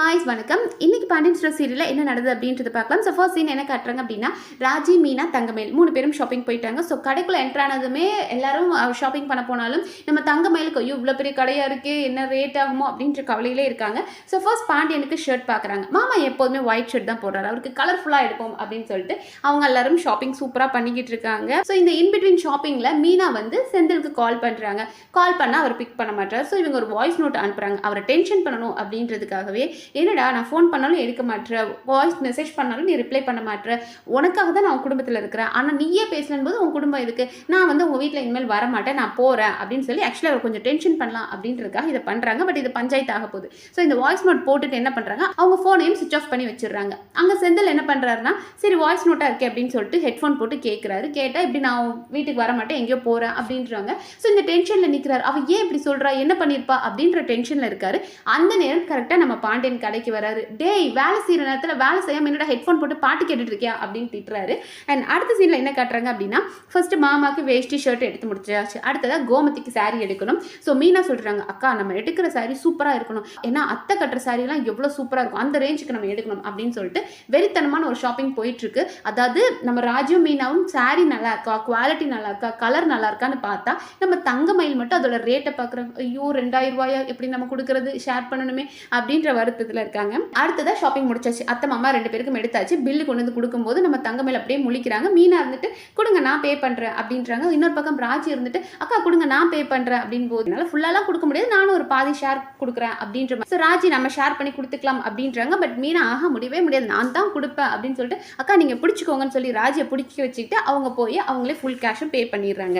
Guys வணக்கம். இன்னைக்கு Pandian store சீரியலில் என்ன நடந்தது அப்படின்றத பார்க்கலாம். ஸோ ஃபர்ஸ்ட் சீன் என்ன காட்டுறாங்க அப்படின்னா ராஜி மீனா தங்கமேல் மூணு பேரும் ஷாப்பிங் போயிட்டாங்க. ஸோ கடைக்குள்ள என்ட்ரு ஆனதுமே எல்லாரும் ஷாப்பிங் பண்ண போனாலும் நம்ம தங்கமேலுக்கு ஐயோ இவ்வளோ பெரிய கடையாக இருக்குது என்ன ரேட் ஆகுமோ? அப்படின்ற கவலையிலே இருக்காங்க. ஸோ ஃபர்ஸ்ட் பாண்டியனுக்கு ஷர்ட் பார்க்குறாங்க. மாமா எப்போதுமே ஒயிட் ஷர்ட் தான் போடுறாரு. அவருக்கு கலர்ஃபுல்லாக எடுப்போம் அப்படின்னு சொல்லிட்டு அவங்க எல்லாரும் ஷாப்பிங் சூப்பராக பண்ணிக்கிட்டு இருக்காங்க. ஸோ இந்த இன்பிட்வீன் ஷாப்பிங்கில் மீனா வந்து செந்திலுக்கு கால் பண்ணுறாங்க கால் பண்ணால் அவர் பிக் பண்ண மாட்டார். ஸோ இவங்க ஒரு வாய்ஸ் நோட் அனுப்புகிறாங்க அவரை டென்ஷன் பண்ணணும் அப்படின்றதுக்காகவே என்னடா நான் ஃபோன் பண்ணாலும் எடுக்க மாட்டேற வாய்ஸ் மெசேஜ் பண்ணாலும் நீ ரிப்ளை பண்ண மாட்டேற உனக்காக தான் நான் உன் குடும்பத்தில் இருக்கிறேன். ஆனால் நீயே பேசலன் போது உன் குடும்பம் இதுக்கு நான் வந்து உங்கள் வீட்டில் இனிமேல் வர மாட்டேன் நான் போகிறேன் அப்படின்னு சொல்லி ஆக்சுவலி அவர் கொஞ்சம் டென்ஷன் பண்ணலாம் அப்படின்றதுக்காக இதை பண்ணுறாங்க பட் இது பஞ்சாயத்து ஆக போகுது. ஸோ இந்த வாய்ஸ் நோட் போட்டுட்டு என்ன பண்ணுறாங்க அவங்க ஃபோனையும் சுவிச் ஆஃப் பண்ணி வச்சிடுறாங்க. அங்கே செந்தில் என்ன பண்ணுறாருன்னா சரி வாய்ஸ் நோட்டாக இருக்கே அப்படின்னு சொல்லிட்டு ஹெட்ஃபோன் போட்டு கேட்குறாரு கேட்டால் இப்படி நான் வீட்டுக்கு வர மாட்டேன் எங்கேயோ போகிறேன் அப்படின்றாங்க. ஸோ இந்த டென்ஷனில் நிற்கிறார் அவள் ஏன் இப்படி சொல்கிறா என்ன பண்ணியிருப்பா அப்படின்ற டென்ஷனில் இருக்காரு. அந்த நேரம் கரெக்டாக நம்ம பாண்டியன் கடைக்கு வராரு. டேய் வேலை செய்கிற நேரத்தில் வேலை செய்யாம என்னடா ஹெட்ஃபோன் போட்டு பாட்டு கேட்டுட்டு இருக்கியா அப்படின்னு திட்டுறாரு. அண்ட் அடுத்த சீனில் என்ன காட்டுறாங்க அப்படின்னா ஃபர்ஸ்ட் மாமாக்கு வேஷ்டி ஷர்ட் எடுத்து முடிச்சாச்சு. அடுத்ததாக கோமதிக்கு சாரீ எடுக்கணும். ஸோ மீனா சொல்கிறாங்க அக்கா நம்ம எடுக்கிற சாரீ சூப்பராக இருக்கணும். ஏன்னா அத்தை கட்டுற சாரீலாம் எவ்வளோ சூப்பராக இருக்கும். அந்த ரேஞ்சுக்கு நம்ம எடுக்கணும். அப்படின்னு சொல்லிட்டு வெறித்தனமான ஒரு ஷாப்பிங் போயிட்டுருக்கு. அதாவது நம்ம ராஜுவும் மீனாவும் சாரீ நல்லா இருக்கா? குவாலிட்டி நல்லா இருக்கா? கலர் நல்லா இருக்கான்னு பார்த்தா நம்ம தங்க மயில் மட்டும் அதோட ரேட்டை பார்க்குறோம். ஐயோ ரெண்டாயிரம் ரூபாயா? எப்படி நம்ம கொடுக்கறது? ஷேர் பண்ணணுமே? அப்படின்ற வருத்தத்தில் இருக்காங்க. அடுத்ததாக ஷாப்பிங் முடிச்சாச்சு. அத்தை மாமா ரெண்டு பேருக்கும் எடுத்தாச்சு. பில்லு கொண்டு வந்து கொடுக்கும்போது நம்ம தங்கமேல அப்படியே முழிக்கிறாங்க. மீனா இருந்துட்டு கொடுங்க நான் பே பண்ணுறேன் அப்படின்றாங்க. இன்னொரு பக்கம் ராஜி இருந்துட்டு அக்கா கொடுங்க நான் பே பண்ணுறேன் அப்படின்னு போதுனால ஃபுல்லாலாம் கொடுக்க முடியாது. நானும் ஒரு பாதி ஷேர் கொடுக்குறேன் அப்படின்ற மாதிரி. ஸோ ராஜி நம்ம ஷேர் பண்ணி கொடுத்துக்கலாம் அப்படின்றாங்க. பட் மீனா ஆக முடியவே முடியாது. நான் தான் கொடுப்பேன் அப்படின்னு சொல்லிட்டு அக்கா நீங்கள் பிடிச்சிக்கோங்கன்னு சொல்லி ராஜியை பிடிக்க வச்சுக்கிட்டு அவங்க போய் அவங்களே ஃபுல் கேஷும் பே பண்ணிடுறாங்க.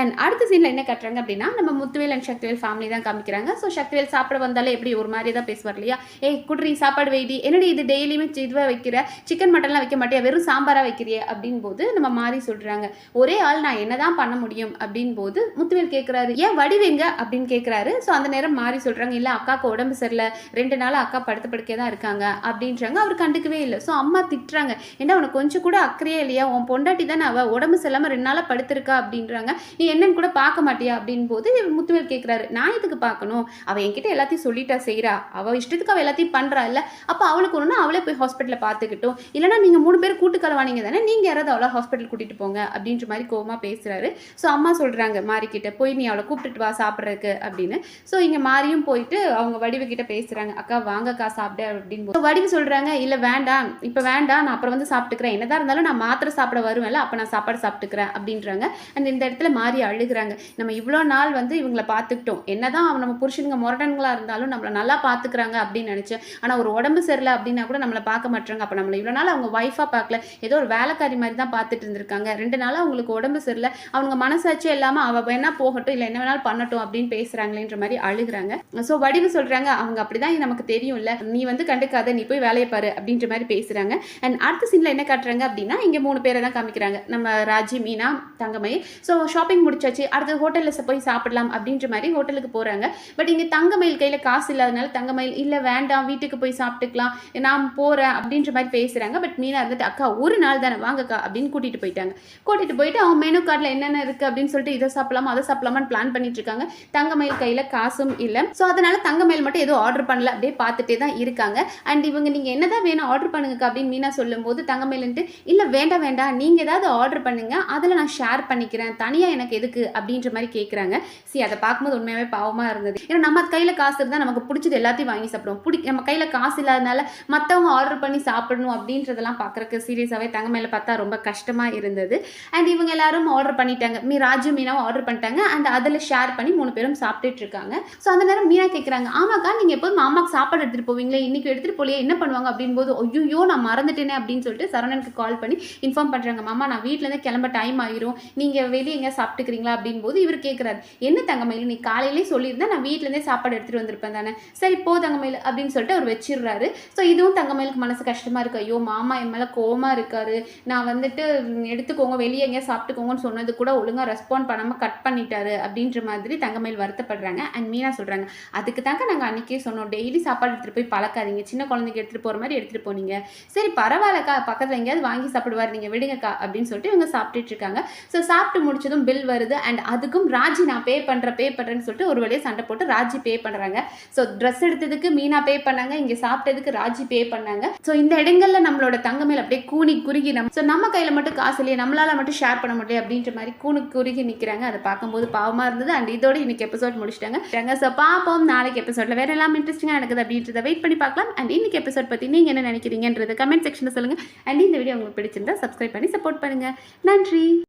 அண்ட் அடுத்த சீனில் என்ன கட்டுறாங்க அப்படின்னா நம்ம முத்துவேல் அண்ட் சக்திவேல் ஃபேமிலி தான் காமிக்கிறாங்க. ஸோ சக்திவேல் சாப்பிட வந்தாலே எப்படி ஒரு மாதிரி தான் பேசுவார் இல்லையா? ஏய் குட்ரி சாப்பாடு வெயிடி என்னடி இது டெய்லியுமே இதுவாக வைக்கிற? சிக்கன் மட்டன்லாம் வைக்க மாட்டியா? வெறும் சாம்பாராக வைக்கிறியே? அப்படின் போது நம்ம மாறி சொல்கிறாங்க ஒரே ஆள் நான் என்னதான் பண்ண முடியும்? அப்படின் போது முத்துவேல் கேட்குறாரு ஏன் வடிவெங்க? அப்படின்னு கேட்குறாரு ஸோ அந்த நேரம் மாறி சொல்கிறாங்க இல்லை அக்காவுக்கு உடம்பு சரியில்லை. ரெண்டு நாள் அக்கா படுத்த படுக்கே தான் இருக்காங்க. அப்படின்றாங்க. அவர் கண்டுக்கவே இல்லை. ஸோ அம்மா திட்டுறாங்க ஏன்னா உனக்கு கொஞ்சம் கூட அக்கறையே இல்லையா? உன் பொண்டாட்டி தானே அவள் உடம்பு சரியில்லாமல் ரெண்டு நாளாக படுத்திருக்கா? அப்படின்றாங்க. நீ என்னன்னு கூட பார்க்க மாட்டியா? அப்படின் போது முத்துவேல் கேட்குறாரு நான் இதுக்கு பார்க்கணும்? அவள் என்கிட்ட எல்லாத்தையும் சொல்லிட்டா செய்கிறா அவள் இஷ்டத்துக்கு அவள் எல்லாத்தையும் பண்ணுறா இல்லை? அப்போ அவளுக்கு ஒன்றுனா அவளே போய் ஹாஸ்பிட்டலில் பார்த்துக்கிட்டோம். இல்லைனா நீங்கள் மூணு பேர் கூட்டுக்கலவானீங்க தானே நீங்கள் யாராவது அவளை ஹாஸ்பிட்டல் கூட்டிகிட்டு போங்க அப்படின்ற மாதிரி கோவமாக பேசுகிறாரு ஸோ அம்மா சொல்கிறாங்க மாறிக்கிட்ட போய் நீ அவளை கூப்பிட்டுட்டு வா சாப்பிட்றதுக்கு அப்படின்னு. ஸோ இங்கே மாறியும் போயிட்டு அவங்க வடிவுக்கிட்ட பேசுகிறாங்க அக்கா வாங்கக்கா சாப்பிட அப்படின்னு போது வடிவு சொல்கிறாங்க இல்லை வேண்டாம் இப்போ வேண்டாம் நான் அப்புறம் வந்து சாப்பிட்டுக்கிறேன். என்னதான் இருந்தாலும் நான் மாத்திரை சாப்பிட வருவேன்ல அப்போ நான் சாப்பாடு சாப்பிட்டுக்கிறேன் அப்படின்றாங்க. அந்த இந்த இடத்துல மாறி அழுகுறாங்க. நம்ம இவ்வளோ நாள் வந்து இவங்களை பார்த்துக்கிட்டோம். என்னதான் அவன் நம்ம புருஷனுங்க முரடன்களாக இருந்தாலும் நம்மளை நல்லா பார்த்துக்கிறாங்க அப்படின்னு நினச்சேன் ஆனால் ஒரு உடம்பு சரியில்லை அப்படின்னா கூட நம்மளை பார்க்க மாட்டாங்க அப்போ நம்மளை இவ்வளோ நாள் அவங்க ஒய்ஃபாக பார்க்கல. ஏதோ ஒரு வேலைக்காரி மாதிரி தான் பார்த்துட்டு இருந்திருக்காங்க. ரெண்டு நாளாக அவங்களுக்கு உடம்பு சரியில்லை. அவங்க மனசாட்சியே இல்லாமல் அவள் வேணால் போகட்டும். இல்லை என்ன வேணாலும் பண்ணட்டும் அப்படின்னு பேசுகிறாங்களேன்ற மாதிரி அழுகுறாங்க. ஸோ வடிவு சொல்கிறாங்க அவங்க அப்படிதான் நமக்கு தெரியும்ல. நீ வந்து கண்டுக்காத. நீ போய் வேலையை பாரு அப்படின்ற மாதிரி பேசுகிறாங்க அண்ட் அடுத்த சீனில் என்ன காட்டுறாங்க அப்படின்னா இங்கே மூணு பேரை தான் காமிக்கிறாங்க. நம்ம ராஜி மீனா தங்கமயி ஸோ ஷாப்பிங் முடிச்சாச்சு. அடுத்து ஹோட்டலில் போய் சாப்பிடலாம் அப்படின்ற மாதிரி ஹோட்டலுக்கு போகிறாங்க பட் இங்கே தங்கமயில் கையில் காசு இல்லாதனால தங்கமயில் இல்லை வேண்டாம். வீட்டுக்கு போய் சாப்பிட்டுக்கலாம் நான் போகிறேன் அப்படின்ற மாதிரி பேசுகிறாங்க பட் மீனா இருந்துட்டு அக்கா ஒரு நாள் தானே வாங்கக்கா அப்படின்னு கூட்டிகிட்டு போயிட்டாங்க. கூட்டிகிட்டு போயிட்டு அவங்க மெனு கார்டில் என்னென்ன இருக்குது அப்படின்னு சொல்லிட்டு இதை சாப்பிடலாமா அதை சாப்பிடலாமான்னு பிளான் பண்ணிட்டு இருக்காங்க. தங்கமயில் கையில் காசும் இல்லை. ஸோ அதனால தங்கமயில் மட்டும் எதுவும் ஆர்டர் பண்ணல. அப்படியே பார்த்துட்டே தான் இருக்காங்க. அண்ட் இவங்க நீங்கள் என்னதான் வேணும் ஆர்டர் பண்ணுங்கக்கா அப்படின்னு மீனா சொல்லும்போது தங்கமயிலுன்ட்டு இல்லை வேண்டாம் வேண்டாம். நீங்கள் ஏதாவது ஆர்டர் பண்ணுங்க. அதில் நான் ஷேர் பண்ணிக்கிறேன். தனியாக எனக்கு எதுக்கு? அப்படின்ற மாதிரி கேட்குறாங்க சரி அதை பார்க்கும்போது உண்மையாகவே பாவமாக இருந்தது. ஏன்னா நம்ம கையில் காசு இருந்தால் நமக்கு பிடிச்சது எல்லாத்தையும் வாங்கி சாப்பிடுவோம். பிடி நம்ம கையில் காசு இல்லாதனால மற்றவங்க ஆர்டர் பண்ணி சாப்பிடணும் அப்படின்றதெல்லாம் பார்க்குறக்கு சீரியஸாகவே தங்க மேலே பார்த்தா ரொம்ப கஷ்டமாக இருந்தது. அண்ட் இவங்க எல்லாரும் ஆர்டர் பண்ணிட்டாங்க. மீ ராஜு மீனாவும் ஆர்டர் பண்ணிட்டாங்க. அண்ட் அதில் ஷேர் பண்ணி மூணு பேரும் சாப்பிட்டுட்டு இருக்காங்க. ஸோ அந்த நேரம் மீனா கேட்குறாங்க ஆமாக்கா நீங்கள் எப்போதும் மாமாக்கு சாப்பாடு எடுத்துகிட்டு போவீங்களே? இன்றைக்கி எடுத்துகிட்டு போலியே? என்ன பண்ணுவாங்க? அப்படின் போது ஐயோ நான் மறந்துட்டேனே அப்படின்னு சொல்லிட்டு சரவணனுக்கு கால் பண்ணி இன்ஃபார்ம் பண்ணுறாங்க மாமா நான் வீட்டிலேருந்து கிளம்ப டைம் ஆயிரும். நீங்கள் வெளியே எங்கே சாப்பிட்டுக்கிறீங்களா? அப்படின் போது இவர் கேட்குறாரு என்ன தங்கமயில் நீ காலையிலே சொல்லியிருந்தா நான் வீட்டிலேருந்தே சாப்பாடு எடுத்துகிட்டு வந்திருப்பேன் தானே? சரி போ தங்கமயில் அப்படின்னு அப்படின்னு சொல்லிட்டு அவர் வச்சிடுறாரு. ஸோ இதுவும் தங்கமயிலுக்கு மனசு கஷ்டமாக இருக்கு. ஐயோ மாமா என் மேலே கோவமாக இருக்காரு. நான் வந்துட்டு எடுத்துக்கோங்க வெளியே எங்கேயா சாப்பிட்டுக்கோங்கன்னு சொன்னது கூட ஒழுங்காக ரெஸ்பாண்ட் பண்ணாமல் கட் பண்ணிட்டாரு அப்படின்ற மாதிரி தங்கமயில் வருத்தப்படுறாங்க. அண்ட் மீனா சொல்கிறாங்க அதுக்கு தாங்க நாங்கள் அன்றைக்கே சொன்னோம். டெய்லி சாப்பாடு எடுத்துகிட்டு போய் பழக்காதீங்க. சின்ன குழந்தைக்கு எடுத்துகிட்டு போகிற மாதிரி எடுத்துகிட்டு போனீங்க. சரி பரவாயில்லக்கா. பக்கத்தில் எங்கேயாவது வாங்கி சாப்பிடுவார். நீங்கள் விடுங்கக்கா. அப்படின்னு சொல்லிட்டு இவங்க சாப்பிட்டுட்டு இருக்காங்க. ஸோ சாப்பிட்டு முடிச்சதும் பில் வருது. அண்ட் அதுக்கும் ராஜி நான் பே பண்ணுறேன் பே பண்ணுறேன்னு சொல்லிட்டு ஒரு வழியாக சண்டை போட்டு ராஜி பே பண்ணுறாங்க ஸோ ட்ரெஸ் எடுத்ததுக்கு மீனா பே பண்ணாங்க இங்கே சாப்பிட்டதுக்கு ராஜி பே பண்ணாங்க. ஸோ இந்த இடங்கள்ல நம்மளோட தங்கமேல அப்படியே கூனி குறுகி நம்ம ஸோ நம்ம கையில் மட்டும் காசு இல்லையே நம்மளால மட்டும் ஷேர் பண்ண முடியல அப்படின்ற மாதிரி கூணு குறுகி நிற்கிறாங்க அதை பார்க்கும்போது பாவமாக இருந்தது. அண்ட் இதோட இன்னைக்கு எபிசோட் முடிச்சிட்டாங்க. ஸோ பார்ப்போம். நாளைக்கு எபிசோட்ல வேற எல்லாம் இன்ட்ரெஸ்டிங்காக நடக்குது அப்படின்றத வெயிட் பண்ணி பார்க்கலாம். அண்ட் இன்னைக்கு எபிசோட் பற்றி நீங்கள் என்ன நினைக்கிறீங்கன்றது கமெண்ட் செக்ஷனில் சொல்லுங்கள் அண்ட் இந்த வீடியோ உங்களுக்கு பிடிச்சிருந்தா சப்ஸ்கிரைப் பண்ணி சப்போர்ட் பண்ணுங்கள் நன்றி!